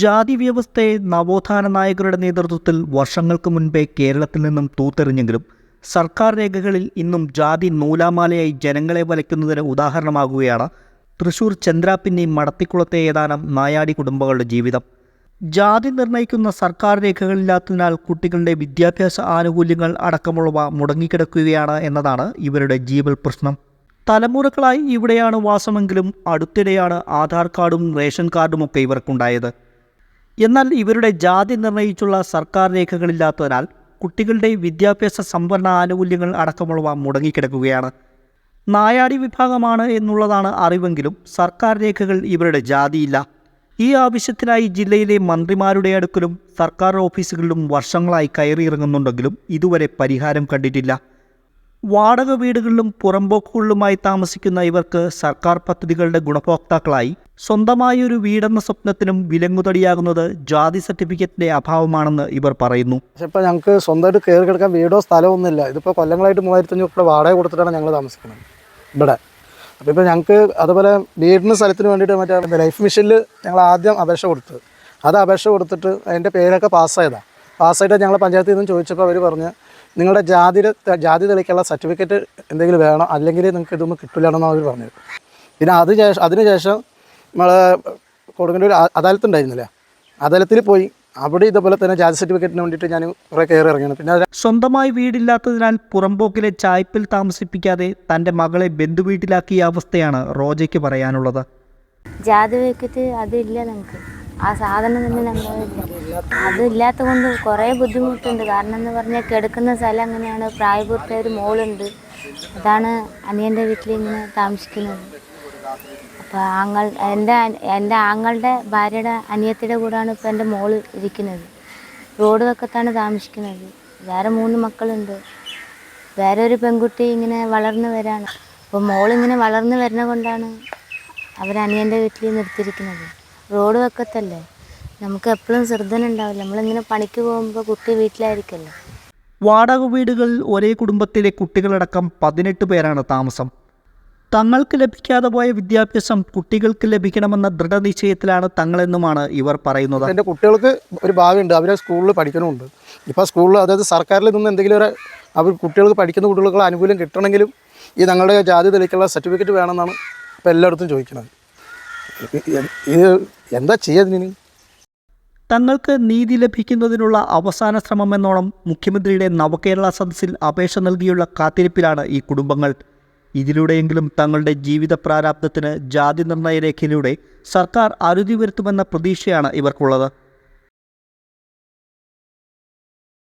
ജാതി വ്യവസ്ഥയെ നവോത്ഥാന നായകരുടെ നേതൃത്വത്തിൽ വർഷങ്ങൾക്ക് മുൻപേ കേരളത്തിൽ നിന്നും തൂത്തെറിഞ്ഞെങ്കിലും സർക്കാർ രേഖകളിൽ ഇന്നും ജാതി നൂലാമാലയായി ജനങ്ങളെ വലയ്ക്കുന്നതിന് ഉദാഹരണമാകുകയാണ് തൃശൂർ ചന്ദ്രാപ്പിന്നി മടത്തിക്കുളത്തെ ഏതാനും നായാടി കുടുംബങ്ങളുടെ ജീവിതം. ജാതി നിർണയിക്കുന്ന സർക്കാർ രേഖകളില്ലാത്തതിനാൽ കുട്ടികളുടെ വിദ്യാഭ്യാസ ആനുകൂല്യങ്ങൾ അടക്കമുള്ളവ മുടങ്ങിക്കിടക്കുകയാണ് എന്നതാണ് ഇവരുടെ ജീവൽ പ്രശ്നം. തലമുറകളായി ഇവിടെയാണ് വാസമെങ്കിലും അടുത്തിടെയാണ് ആധാർ കാർഡും റേഷൻ കാർഡുമൊക്കെ ഇവർക്കുണ്ടായത്. എന്നാൽ ഇവരുടെ ജാതി നിർണയിച്ചുള്ള സർക്കാർ രേഖകളില്ലാത്തതിനാൽ കുട്ടികളുടെ വിദ്യാഭ്യാസ സംവരണ ആനുകൂല്യങ്ങൾ അടക്കമുള്ളവ മുടങ്ങിക്കിടക്കുകയാണ്. നായാടി വിഭാഗമാണ് എന്നുള്ളതാണ് അറിവെങ്കിലും സർക്കാർ രേഖകൾ ഇവരുടെ ജാതിയില്ല. ഈ ആവശ്യത്തിനായി ജില്ലയിലെ മന്ത്രിമാരുടെ അടുക്കലും സർക്കാർ ഓഫീസുകളിലും വർഷങ്ങളായി കയറിയിറങ്ങുന്നുണ്ടെങ്കിലും ഇതുവരെ പരിഹാരം കണ്ടിട്ടില്ല. വാടക വീടുകളിലും പുറമ്പോക്കുകളിലുമായി താമസിക്കുന്ന ഇവർക്ക് സർക്കാർ പദ്ധതികളുടെ ഗുണഭോക്താക്കളായി സ്വന്തമായി ഒരു വീടെന്ന സ്വപ്നത്തിനും വിലങ്ങുതടിയാകുന്നത് ജാതി സർട്ടിഫിക്കറ്റിന്റെ അഭാവമാണെന്ന് ഇവർ പറയുന്നു. പക്ഷെ ഇപ്പോൾ ഞങ്ങൾക്ക് സ്വന്തമായിട്ട് കയറി കിടക്കാൻ വീടോ സ്ഥലമോ ഒന്നുമില്ല. ഇതിപ്പോ കൊല്ലങ്ങളായിട്ട് മൂവായിരത്തി അഞ്ഞൂറ് രൂപ വാടക കൊടുത്തിട്ടാണ് ഞങ്ങൾ താമസിക്കുന്നത്. ഇവിടെ. അപ്പോൾ ഇപ്പോൾ ഞങ്ങൾക്ക് അതുപോലെ വീടിന് സ്ഥലത്തിന് വേണ്ടിയിട്ട് മറ്റേ ലൈഫ് മിഷനിൽ ഞങ്ങൾ ആദ്യം അപേക്ഷ കൊടുത്തത് അത് അപേക്ഷ കൊടുത്തിട്ട് അതിന്റെ പേരൊക്കെ പാസ്സായതാണ് പാസ്സായിട്ട് ഞങ്ങൾ പഞ്ചായത്തിൽ നിന്നും ചോദിച്ചപ്പോൾ അവർ പറഞ്ഞ് നിങ്ങളുടെ ജാതി ജാതി തെളിയിക്കാനുള്ള സർട്ടിഫിക്കറ്റ് എന്തെങ്കിലും വേണം? അല്ലെങ്കിൽ നിങ്ങൾക്ക് ഇതൊന്നും കിട്ടില്ലാണെന്ന് അവർ പറഞ്ഞു പിന്നെ അത് ശേഷം അതിനുശേഷം നമ്മൾ കൊടുക്കേണ്ട ഒരു അദാലത്ത് ഉണ്ടായിരുന്നില്ലേ? അദാലത്തിൽ പോയി അവിടെ ഇതുപോലെ തന്നെ ജാതി സർട്ടിഫിക്കറ്റിന് വേണ്ടിയിട്ട് ഞാൻ കുറേ കയറി ഇറങ്ങിയാണ്. പിന്നെ സ്വന്തമായി വീടില്ലാത്തതിനാൽ പുറമ്പോക്കിലെ ചായ്പിൽ താമസിപ്പിക്കാതെ തന്റെ മകളെ ബന്ധുവീട്ടിലാക്കിയ അവസ്ഥയാണ് റോജയ്ക്ക് പറയാനുള്ളത്. ജാതി വെക്കിട്ട് അതില്ല നമുക്ക് ആ സാധനം തന്നെ നമ്മൾ അതില്ലാത്ത കൊണ്ട് കുറേ ബുദ്ധിമുട്ടുണ്ട്. കാരണം എന്ന് പറഞ്ഞാൽ കിടക്കുന്ന സ്ഥലം അങ്ങനെയാണ്. പ്രായപൂർത്തിയായ ഒരു മോളുണ്ട്. അതാണ് അനിയന്റെ വീട്ടിൽ ഇങ്ങനെ താമസിക്കുന്നത്. അപ്പോൾ ആങ്ങൾ എന്റെ എന്റെ ആങ്ങളുടെ ഭാര്യയുടെ അനിയത്തിയുടെ കൂടെയാണ് ഇപ്പോൾ എന്റെ മോൾ ഇരിക്കുന്നത്. റോഡ് വക്കത്താണ് താമസിക്കുന്നത്. വേറെ മൂന്ന് മക്കളുണ്ട്. വേറെ ഒരു പെൺകുട്ടി ഇങ്ങനെ വളർന്നു വരാണ്. അപ്പോൾ മോളിങ്ങനെ വളർന്നു വരുന്ന കൊണ്ടാണ് അവരനിയന്റെ വീട്ടിൽ നിർത്തിയിരിക്കുന്നത്. റോഡ് വെക്കത്തല്ലേ? നമുക്ക് എപ്പോഴും ശ്രദ്ധന ഉണ്ടാവില്ല നമ്മളിങ്ങനെ പണിക്ക് പോകുമ്പോൾ കുട്ടി വീട്ടിലായിരിക്കല്ലോ? വാടക വീടുകളിൽ ഒരേ കുടുംബത്തിലെ കുട്ടികളടക്കം പതിനെട്ട് പേരാണ് താമസം. തങ്ങൾക്ക് ലഭിക്കാതെ പോയ വിദ്യാഭ്യാസം കുട്ടികൾക്ക് ലഭിക്കണമെന്ന ദൃഢനിശ്ചയത്തിലാണ് തങ്ങളെന്നുമാണ് ഇവർ പറയുന്നത്. എന്റെ കുട്ടികൾക്ക് ഒരു ഭാവിയുണ്ട് അവരെ സ്കൂളിൽ പഠിക്കണമുണ്ട്. ഇപ്പോൾ സ്കൂളിൽ അതായത് സർക്കാരിൽ നിന്ന് എന്തെങ്കിലും ഒരു അവർ കുട്ടികൾക്ക് പഠിക്കുന്ന കുട്ടികൾക്ക് ആനുകൂല്യം കിട്ടണമെങ്കിലും ഈ തങ്ങളുടെ ജാതി തെളിക്കുള്ള സർട്ടിഫിക്കറ്റ് വേണമെന്നാണ് ഇപ്പോൾ എല്ലായിടത്തും ചോദിക്കുന്നത്. ഇത് എന്താ ചെയ്യുന്നതിന് തങ്ങൾക്ക് നീതി ലഭിക്കുന്നതിനുള്ള അവസാന ശ്രമമെന്നോണം മുഖ്യമന്ത്രിയുടെ നവകേരള സദസ്സിൽ അപേക്ഷ നൽകിയുള്ള കാത്തിരിപ്പിലാണ് ഈ കുടുംബങ്ങൾ. ഇതിലൂടെയെങ്കിലും തങ്ങളുടെ ജീവിത പ്രാരാബ്ദത്തിന് ജാതി നിർണയ രേഖയിലൂടെ സർക്കാർ അറുതി വരുത്തുമെന്ന പ്രതീക്ഷയാണ് ഇവർക്കുള്ളത്.